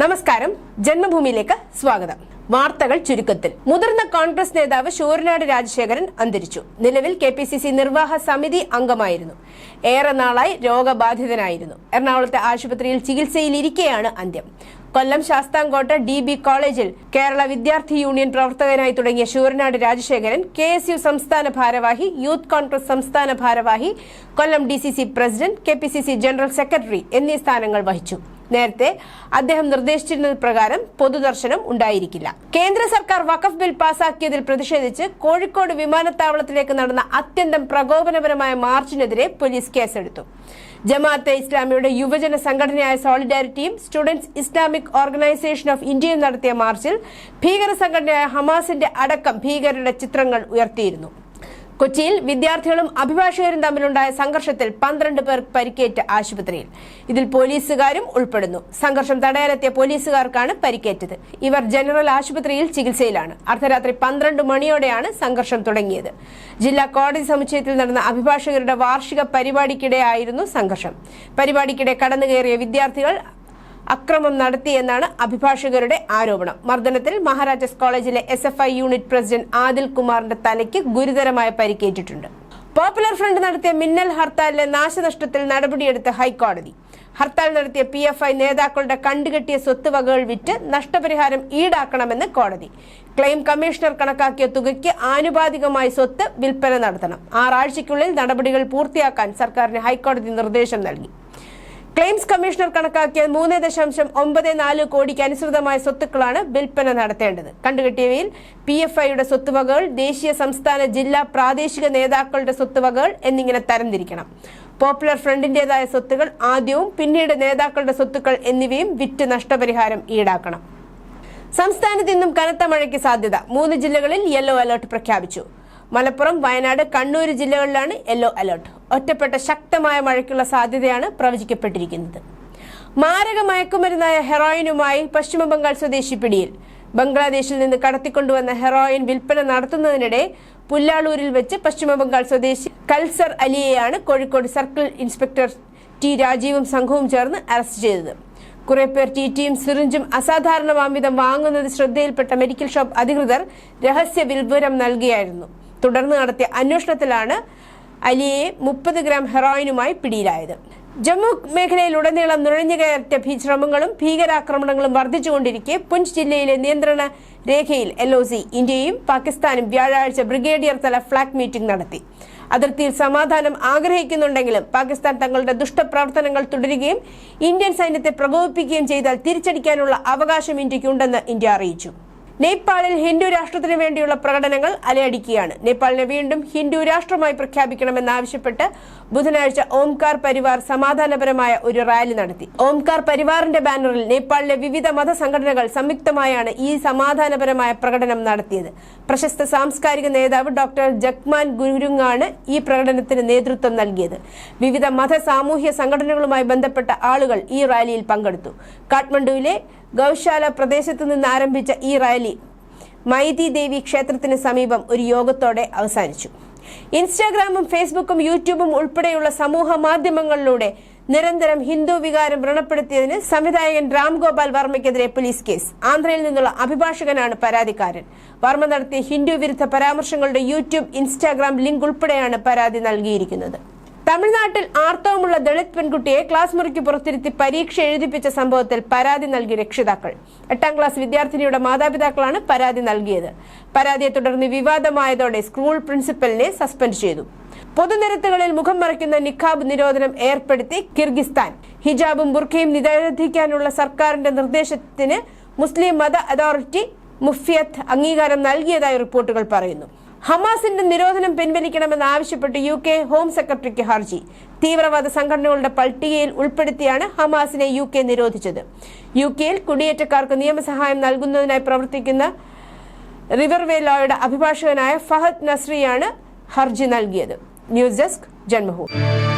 നമസ്കാരം. ജന്മഭൂമിയിലേക്ക് സ്വാഗതം. വാർത്തകൾ ചുരുക്കത്തിൽ. മുതിർന്ന കോൺഗ്രസ് നേതാവ് ശൂരനാട് രാജശേഖരൻ അന്തരിച്ചു. നിലവിൽ കെ പി സി സി നിർവാഹ സമിതി അംഗമായിരുന്നു. ഏറെ നാളായി രോഗബാധിതനായിരുന്നു. എറണാകുളത്തെ ആശുപത്രിയിൽ ചികിത്സയിലിരിക്കെയാണ് അന്ത്യം. കൊല്ലം ശാസ്താംകോട്ട ഡി ബി കോളേജിൽ കേരള വിദ്യാർത്ഥി യൂണിയൻ പ്രവർത്തകനായി തുടങ്ങിയ Sooranad Rajasekharan K S U സംസ്ഥാന ഭാരവാഹി യൂത്ത് കോൺഗ്രസ് സംസ്ഥാന ഭാരവാഹി Kollam D C C president K P C C general secretary എന്നീ സ്ഥാനങ്ങൾ വഹിച്ചു. നേരത്തെ അദ്ദേഹം നിർദ്ദേശിച്ചിരുന്നത് പ്രകാരം പൊതുദർശനം ഉണ്ടായിരിക്കില്ല. കേന്ദ്ര സർക്കാർ വഖഫ് ബിൽ പാസാക്കിയതിൽ പ്രതിഷേധിച്ച് കോഴിക്കോട് വിമാനത്താവളത്തിലേക്ക് നടന്ന അത്യന്തം പ്രകോപനപരമായ മാർച്ചിനെതിരെ പോലീസ് കേസെടുത്തു. ജമാഅത്തെ ഇസ്ലാമിയുടെ യുവജന സംഘടനയായ സോളിഡാരിറ്റിയും സ്റ്റുഡൻസ് ഇസ്ലാമിക് ഓർഗനൈസേഷൻ ഓഫ് ഇന്ത്യയും നടത്തിയ മാർച്ചിൽ ഭീകര സംഘടനയായ ഹമാസിന്റെ അടക്കം ഭീകരരുടെ ചിത്രങ്ങൾ ഉയർത്തിയിരുന്നു. കൊച്ചിയിൽ വിദ്യാർത്ഥികളും അഭിഭാഷകരും തമ്മിലുണ്ടായ സംഘർഷത്തിൽ പന്ത്രണ്ട് പേർ പരിക്കേറ്റ് ആശുപത്രിയിൽ. ഇതിൽ പോലീസുകാരും ഉൾപ്പെടുന്നു. സംഘർഷം തടയാനെത്തിയ പോലീസുകാർക്കാണ് പരിക്കേറ്റത്. ഇവർ ജനറൽ ആശുപത്രിയിൽ ചികിത്സയിലാണ്. അർദ്ധരാത്രി പന്ത്രണ്ട് മണിയോടെയാണ് സംഘർഷം തുടങ്ങിയത്. ജില്ലാ കോടതി സമുച്ചയത്തിൽ നടന്ന അഭിഭാഷകരുടെ വാർഷിക പരിപാടിക്കിടെയായിരുന്നു സംഘർഷം. പരിപാടിക്കിടെ കടന്നുകയറിയ വിദ്യാർത്ഥികൾ അക്രമം നടത്തിയെന്നാണ് അഭിഭാഷകരുടെ ആരോപണം. മർദ്ദനത്തിൽ മഹാരാജാസ് കോളേജിലെ S F I unit president Adil കുമാറിന്റെ തലയ്ക്ക് ഗുരുതരമായ പരിക്കേറ്റിട്ടുണ്ട്. പോപ്പുലർ ഫ്രണ്ട് നടത്തിയ മിന്നൽ ഹർത്താലിലെ നാശനഷ്ടത്തിൽ നടപടിയെടുത്ത ഹൈക്കോടതി. ഹർത്താൽ നടത്തിയ പി എഫ് ഐ നേതാക്കളുടെ കണ്ടുകെട്ടിയ സ്വത്ത് വകകൾ വിറ്റ് നഷ്ടപരിഹാരം ഈടാക്കണമെന്ന് കോടതി. ക്ലെയിം കമ്മീഷണർ കണക്കാക്കിയ തുകയ്ക്ക് ആനുപാതികമായി സ്വത്ത് വിൽപ്പന നടത്തണം. ആറാഴ്ചയ്ക്കുള്ളിൽ നടപടികൾ പൂർത്തിയാക്കാൻ സർക്കാരിന് ഹൈക്കോടതി നിർദ്ദേശം നൽകി. ക്ലെയിംസ് കമ്മീഷണർ കണക്കാക്കിയ മൂന്ന് ദശാംശം ഒമ്പത് നാല് കോടിക്ക് അനുസൃതമായ സ്വത്തുക്കളാണ് വിൽപ്പന നടത്തേണ്ടത്. കണ്ടുകെട്ടിയവയിൽ പി എഫ് ഐയുടെ സ്വത്തുവകകൾ ദേശീയ സംസ്ഥാന ജില്ലാ പ്രാദേശിക നേതാക്കളുടെ സ്വത്തുവകകൾ എന്നിങ്ങനെ തരംതിരിക്കണം. പോപ്പുലർ ഫ്രണ്ടിന്റേതായ സ്വത്തുകൾ ആദ്യവും പിന്നീട് നേതാക്കളുടെ സ്വത്തുക്കൾ എന്നിവയും വിറ്റ് നഷ്ടപരിഹാരം ഈടാക്കണം. സംസ്ഥാനത്ത് ഇന്നും കനത്ത മഴയ്ക്ക് സാധ്യത. മൂന്ന് ജില്ലകളിൽ യെല്ലോ അലർട്ട് പ്രഖ്യാപിച്ചു. മലപ്പുറം വയനാട് കണ്ണൂർ ജില്ലകളിലാണ് യെല്ലോ അലർട്ട് ഒറ്റപ്പെട്ട ശക്തമായ മഴയ്ക്കുള്ള സാധ്യതയാണ് പ്രവചിക്കപ്പെട്ടിരിക്കുന്നത്. മാരക മയക്കുമരുന്നായ ഹെറോയിനുമായി പശ്ചിമബംഗാൾ സ്വദേശി പിടിയിൽ. ബംഗ്ലാദേശിൽ നിന്ന് കടത്തിക്കൊണ്ടുവന്ന ഹെറോയിൻ വിൽപ്പന നടത്തുന്നതിനിടെ പുല്ലാളൂരിൽ വെച്ച് പശ്ചിമബംഗാൾ സ്വദേശി കൽസർ അലിയെയാണ് കോഴിക്കോട് സർക്കിൾ ഇൻസ്പെക്ടർ ടി രാജീവും സംഘവും ചേർന്ന് അറസ്റ്റ് ചെയ്തത്. കുറെ പേർ ടിറ്റിയും സിറിഞ്ചും അസാധാരണമാംവിധം വാങ്ങുന്നത് ശ്രദ്ധയിൽപ്പെട്ട മെഡിക്കൽ ഷോപ്പ് അധികൃതർ രഹസ്യ വിവരം നൽകിയായിരുന്നു. തുടർന്ന് നടത്തിയ അന്വേഷണത്തിലാണ് അലിയെ മുപ്പത് ഗ്രാം ഹെറോയിനുമായി പിടിയിലായത്. ജമ്മു മേഖലയിലുടനീളം നുഴഞ്ഞുകയറ്റ കയറ്റ ശ്രമങ്ങളും ഭീകരാക്രമണങ്ങളും വർദ്ധിച്ചുകൊണ്ടിരിക്കെ പുഞ്ച് ജില്ലയിലെ നിയന്ത്രണ രേഖയിൽ എൽ ഒ സി ഇന്ത്യയും പാകിസ്ഥാനും വ്യാഴാഴ്ച ബ്രിഗേഡിയർ തല ഫ്ളാഗ് മീറ്റിംഗ് നടത്തി. അതിർത്തിയിൽ സമാധാനം ആഗ്രഹിക്കുന്നുണ്ടെങ്കിലും പാകിസ്ഥാൻ തങ്ങളുടെ ദുഷ്ടപ്രവർത്തനങ്ങൾ തുടരുകയും ഇന്ത്യൻ സൈന്യത്തെ പ്രകോപിപ്പിക്കുകയും ചെയ്താൽ തിരിച്ചടിക്കാനുള്ള അവകാശം ഇന്ത്യക്കുണ്ടെന്ന് ഇന്ത്യ അറിയിച്ചു. നേപ്പാളിൽ ഹിന്ദു രാഷ്ട്രത്തിന് വേണ്ടിയുള്ള പ്രകടനങ്ങൾ അലയടിക്കുകയാണ്. നേപ്പാളിനെ വീണ്ടും ഹിന്ദു രാഷ്ട്രമായി പ്രഖ്യാപിക്കണമെന്നാവശ്യപ്പെട്ട് ബുധനാഴ്ച ഓംകാർ പരിവാർ സമാധാനപരമായ ഒരു റാലി നടത്തി. ഓംകാർ പരിവാറിന്റെ ബാനറിൽ നേപ്പാളിലെ വിവിധ മതസംഘടനകൾ സംയുക്തമായാണ് ഈ സമാധാനപരമായ പ്രകടനം നടത്തിയത്. പ്രശസ്ത സാംസ്കാരിക നേതാവ് ഡോക്ടർ ജഗ്മാൻ ഗുരുങ്ങാണ് ഈ പ്രകടനത്തിന് നേതൃത്വം നൽകിയത്. വിവിധ മത സാമൂഹ്യ സംഘടനകളുമായി ബന്ധപ്പെട്ട ആളുകൾ ഈ റാലിയിൽ പങ്കെടുത്തു. കാഠ്മണ്ഡുവിലെ ഗൗശാല പ്രദേശത്ത് നിന്ന് ആരംഭിച്ച ഈ റാലി മൈതി ദേവി ക്ഷേത്രത്തിന് സമീപം ഒരു യോഗത്തോടെ അവസാനിച്ചു. ഇൻസ്റ്റാഗ്രാമും ഫേസ്ബുക്കും യൂട്യൂബും ഉൾപ്പെടെയുള്ള സമൂഹ മാധ്യമങ്ങളിലൂടെ നിരന്തരം ഹിന്ദു വികാരം വ്രണപ്പെടുത്തിയതിന് സംവിധായകൻ രാം ഗോപാൽ വർമ്മയ്ക്കെതിരെ പോലീസ് കേസ്. ആന്ധ്രയിൽ നിന്നുള്ള അഭിഭാഷകനാണ് പരാതിക്കാരൻ. വർമ്മ നടത്തിയ ഹിന്ദു വിരുദ്ധ പരാമർശങ്ങളുടെ യൂട്യൂബ് ഇൻസ്റ്റാഗ്രാം ലിങ്ക് ഉൾപ്പെടെയാണ് പരാതി നൽകിയിരിക്കുന്നത്. തമിഴ്നാട്ടിൽ ആർത്തവമുള്ള ദളിത് പെൺകുട്ടിയെ ക്ലാസ് മുറിക്ക് പുറത്തിരുത്തി പരീക്ഷ എഴുതിപ്പിച്ച സംഭവത്തിൽ പരാതി നൽകി രക്ഷിതാക്കൾ. എട്ടാം ക്ലാസ് വിദ്യാർത്ഥിനിയുടെ മാതാപിതാക്കളാണ് പരാതി നൽകിയത്. പരാതിയെ തുടർന്ന് വിവാദമായതോടെ സ്കൂൾ പ്രിൻസിപ്പലിനെ സസ്പെൻഡ് ചെയ്തു. പൊതുനിരത്തുകളിൽ മുഖം മറയ്ക്കുന്ന നിഖാബ് നിരോധനം ഏർപ്പെടുത്തി കിർഗിസ്ഥാൻ. ഹിജാബും ബുർഖയും നിരോധിക്കാനുള്ള സർക്കാരിന്റെ നിർദ്ദേശത്തിന് മുസ്ലിം മത അതോറിറ്റി മുഫിയത്ത് അംഗീകാരം നൽകിയതായി റിപ്പോർട്ടുകൾ പറയുന്നു. ഹമാസിന്റെ നിരോധനം പിൻവലിക്കണമെന്ന് ആവശ്യപ്പെട്ട് യു കെ ഹോം സെക്രട്ടറിക്ക് ഹർജി. തീവ്രവാദ സംഘടനകളുടെ പട്ടികയിൽ ഉൾപ്പെടുത്തിയാണ് ഹമാസിനെ യു കെ നിരോധിച്ചത്. യു കെയിൽ കുടിയേറ്റക്കാർക്ക് നിയമസഹായം നൽകുന്നതിനായി പ്രവർത്തിക്കുന്ന റിവർവേ ലോയുടെ അഭിഭാഷകനായ ഫഹദ് നസ്രിയാണ് ഹർജി നൽകിയത്. News desk Janmabhumi